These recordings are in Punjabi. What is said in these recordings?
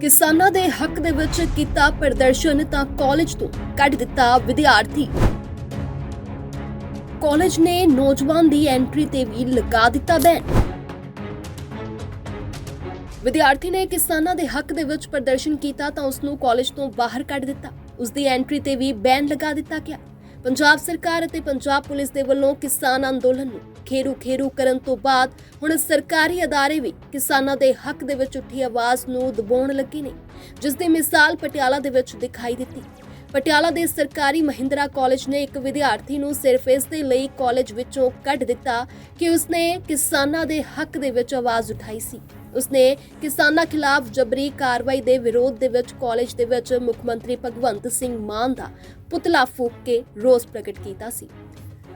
ਕਿਸਾਨਾਂ ਦੇ ਹੱਕ ਦੇ ਵਿੱਚ ਕੀਤਾ ਪ੍ਰਦਰਸ਼ਨ ਤਾਂ ਕਾਲਜ ਤੋਂ ਕੱਢ ਦਿੱਤਾ ਵਿਦਿਆਰਥੀ। ਕਾਲਜ ਨੇ ਨੌਜਵਾਨ ਦੀ ਐਂਟਰੀ ਤੇ ਵੀ ਲਗਾ ਦਿੱਤਾ ਬੈਨ। ਵਿਦਿਆਰਥੀ ਨੇ ਕਿਸਾਨਾਂ ਦੇ ਹੱਕ ਦੇ ਵਿੱਚ ਪ੍ਰਦਰਸ਼ਨ ਕੀਤਾ ਤਾਂ ਉਸ ਨੂੰ ਕਾਲਜ ਤੋਂ ਬਾਹਰ ਕੱਢ ਦਿੱਤਾ। ਉਸ ਦੀ ਐਂਟਰੀ ਤੇ ਵੀ ਬੈਨ ਲਗਾ ਦਿੱਤਾ ਗਿਆ। ਪੰਜਾਬ ਸਰਕਾਰ ਅਤੇ ਪੰਜਾਬ ਪੁਲਿਸ ਦੇ ਵੱਲੋਂ ਕਿਸਾਨ ਅੰਦੋਲਨ ਨੂੰ ਖੇਰੂ ਖੇਰੂ ਕਰਨ ਤੋਂ ਬਾਅਦ ਹੁਣ ਸਰਕਾਰੀ ਅਦਾਰੇ ਵੀ ਕਿਸਾਨਾਂ ਦੇ ਹੱਕ ਦੇ ਵਿੱਚ ਉੱਠੀ ਆਵਾਜ਼ ਨੂੰ ਦਬਾਉਣ ਲੱਗੇ ਨੇ, ਜਿਸ ਦੀ ਮਿਸਾਲ ਪਟਿਆਲਾ ਦੇ ਵਿੱਚ ਦਿਖਾਈ ਦਿੱਤੀ। ਪਟਿਆਲਾ ਦੇ ਸਰਕਾਰੀ ਮਹਿੰਦਰਾ ਕਾਲਜ ਨੇ ਇੱਕ ਵਿਦਿਆਰਥੀ ਨੂੰ ਸਿਰਫ ਇਸ ਦੇ ਲਈ ਕਾਲਜ ਵਿੱਚੋਂ ਕੱਢ ਦਿੱਤਾ ਕਿ ਉਸਨੇ ਕਿਸਾਨਾਂ ਦੇ ਹੱਕ ਦੇ ਵਿੱਚ ਆਵਾਜ਼ ਉਠਾਈ ਸੀ। ਉਸਨੇ ਕਿਸਾਨਾਂ ਖਿਲਾਫ ਜਬਰੀ ਕਾਰਵਾਈ ਦੇ ਵਿਰੋਧ ਦੇ ਵਿੱਚ ਕਾਲਜ ਦੇ ਵਿੱਚ ਮੁੱਖ ਮੰਤਰੀ ਭਗਵੰਤ ਸਿੰਘ ਮਾਨ ਦਾ ਪੁਤਲਾ ਫੂਕ ਕੇ ਰੋਸ ਪ੍ਰਗਟ ਕੀਤਾ ਸੀ।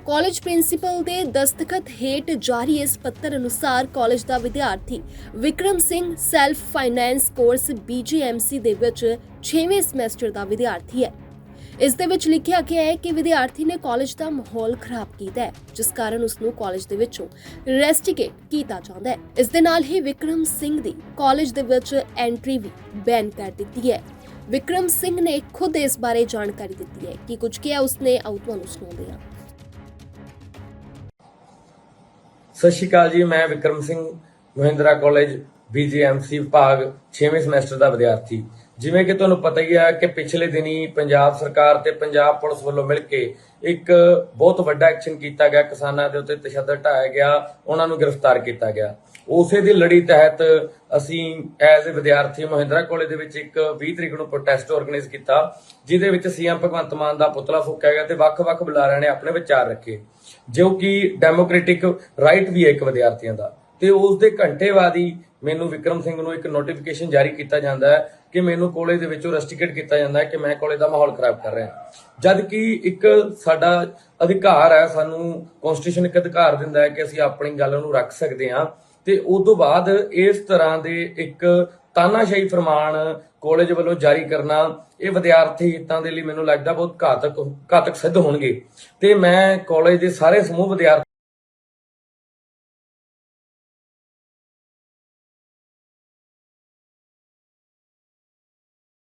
ਕਾਲਜ ਪ੍ਰਿੰਸੀਪਲ ਦੇ ਦਸਤਖਤ ਹੇਠ ਜਾਰੀ ਇਸ ਪੱਤਰ ਅਨੁਸਾਰ ਕਾਲਜ ਦਾ ਵਿਦਿਆਰਥੀ Vikram Singh self finance course BGMC ਦੇ ਵਿੱਚ 6ਵੇਂ ਸਮੈਸਟਰ ਦਾ ਵਿਦਿਆਰਥੀ ਹੈ। ਇਸ ਦੇ ਵਿੱਚ ਲਿਖਿਆ ਗਿਆ ਹੈ ਕਿ ਵਿਦਿਆਰਥੀ ਨੇ ਕਾਲਜ ਦਾ ਮਾਹੌਲ ਖਰਾਬ ਕੀਤਾ ਹੈ, ਜਿਸ ਕਾਰਨ ਉਸ ਨੂੰ ਕਾਲਜ ਦੇ ਵਿੱਚੋਂ ਰੈਸਟੀਕੇਟ ਕੀਤਾ ਜਾਂਦਾ ਹੈ। ਇਸ ਦੇ ਨਾਲ ਹੀ ਵਿਕਰਮ ਸਿੰਘ ਦੀ ਕਾਲਜ ਦੇ ਵਿੱਚ ਐਂਟਰੀ ਵੀ ਬੈਨ ਕਰ ਦਿੱਤੀ ਹੈ। ਵਿਕਰਮ ਸਿੰਘ ਨੇ ਖੁਦ ਇਸ ਬਾਰੇ ਜਾਣਕਾਰੀ ਦਿੱਤੀ ਹੈ ਕਿ ਕੁਝ ਕਿਹਾ ਉਸਨੇ, ਆਓ ਤੁਹਾਨੂੰ ਸੁਣਾਉਂਦੇ ਹਾਂ। ਸਤਿ ਸ਼੍ਰੀ ਅਕਾਲ ਜੀ, ਮੈਂ ਵਿਕਰਮ ਸਿੰਘ, ਮਹਿੰਦਰਾ ਕਾਲਜ ਬੀਜੀਐਮਸੀ ਵਿਭਾਗ 6ਵੇਂ ਸਮੈਸਟਰ ਦਾ ਵਿਦਿਆਰਥੀ। ਜਿਵੇਂ ਕਿ ਤੁਹਾਨੂੰ ਪਤਾ ਹੀ ਹੈ ਕਿ ਪਿਛਲੇ ਦਿਨੀ ਪੰਜਾਬ ਸਰਕਾਰ ਤੇ ਪੰਜਾਬ ਪੁਲਿਸ ਵੱਲੋਂ ਮਿਲ ਕੇ ਇੱਕ ਬਹੁਤ ਵੱਡਾ ਐਕਸ਼ਨ ਕੀਤਾ ਗਿਆ। ਕਿਸਾਨਾਂ ਦੇ ਉੱਤੇ ਤਸ਼ੱਦਦ ਢਾਇਆ ਗਿਆ, ਉਹਨਾਂ ਨੂੰ ਗ੍ਰਿਫਤਾਰ ਕੀਤਾ ਗਿਆ। ਉਸੇ ਦੀ ਲੜੀ ਤਹਿਤ ਅਸੀਂ ਐਜ਼ ਅ ਵਿਦਿਆਰਥੀ ਮਹਿੰਦਰਾ ਕਾਲਜ ਦੇ ਵਿੱਚ ਇੱਕ 20 ਤਰੀਕ ਨੂੰ ਪ੍ਰੋਟੈਸਟ ਆਰਗੇਨਾਈਜ਼ ਕੀਤਾ, ਜਿਹਦੇ ਵਿੱਚ ਸੀਐਮ ਭਗਵੰਤ ਮਾਨ ਦਾ ਪੁਤਲਾ ਫੂਕਿਆ ਗਿਆ ਤੇ ਵੱਖ-ਵੱਖ ਬੁਲਾਰਿਆਂ ਨੇ ਆਪਣੇ ਵਿਚਾਰ ਰੱਖੇ, ਜੋ ਕਿ ਡੈਮੋਕ੍ਰੈਟਿਕ ਰਾਈਟ ਵੀ ਹੈ ਇੱਕ ਵਿਦਿਆਰਥੀਆਂ ਦਾ। ਤੇ ਉਸ ਦੇ ਘੰਟੇ ਬਾਅਦ ਹੀ ਮੈਨੂੰ ਵਿਕਰਮ ਸਿੰਘ ਨੂੰ ਇੱਕ ਨੋਟੀਫਿਕੇਸ਼ਨ ਜਾਰੀ ਕੀਤਾ ਜਾਂਦਾ ਹੈ ਕਿ ਮੈਨੂੰ ਕਾਲਜ ਦੇ ਵਿੱਚੋਂ ਰੈਸਟੀਕੇਟ ਕੀਤਾ ਜਾਂਦਾ ਹੈ ਕਿ ਮੈਂ ਕਾਲਜ ਦਾ ਮਾਹੌਲ ਖਰਾਬ ਕਰ ਰਿਹਾ ਜਦ ਕਿ ਇੱਕ ਸਾਡਾ ਅਧਿਕਾਰ ਹੈ, ਸਾਨੂੰ ਕਨਸਟੀਟਿਊਸ਼ਨ ਇੱਕ ਅਧਿਕਾਰ ਦਿੰਦਾ ਹੈ ਕਿ ਅਸੀਂ ਆਪਣੀ ਗੱਲ ਨੂੰ ਰੱਖ ਸਕਦੇ ਹਾਂ। ਤੇ ਉਸ ਤੋਂ ਬਾਅਦ ਇਸ ਤਰ੍ਹਾਂ ਦੇ ਇੱਕ ਤਾਨਾਸ਼ਾਹੀ ਫਰਮਾਨ ਕਾਲਜ ਵੱਲੋਂ ਜਾਰੀ ਕਰਨਾ, ਇਹ ਵਿਦਿਆਰਥੀ ਹਿੱਤਾਂ ਦੇ ਲਈ ਮੈਨੂੰ ਲੱਗਦਾ ਬਹੁਤ ਘਾਤਕ ਘਾਤਕ ਸਿੱਧ ਹੋਣਗੇ। ਤੇ ਮੈਂ ਕਾਲਜ ਦੇ ਸਾਰੇ ਸਮੂਹ ਵਿਦਿਆਰਥੀ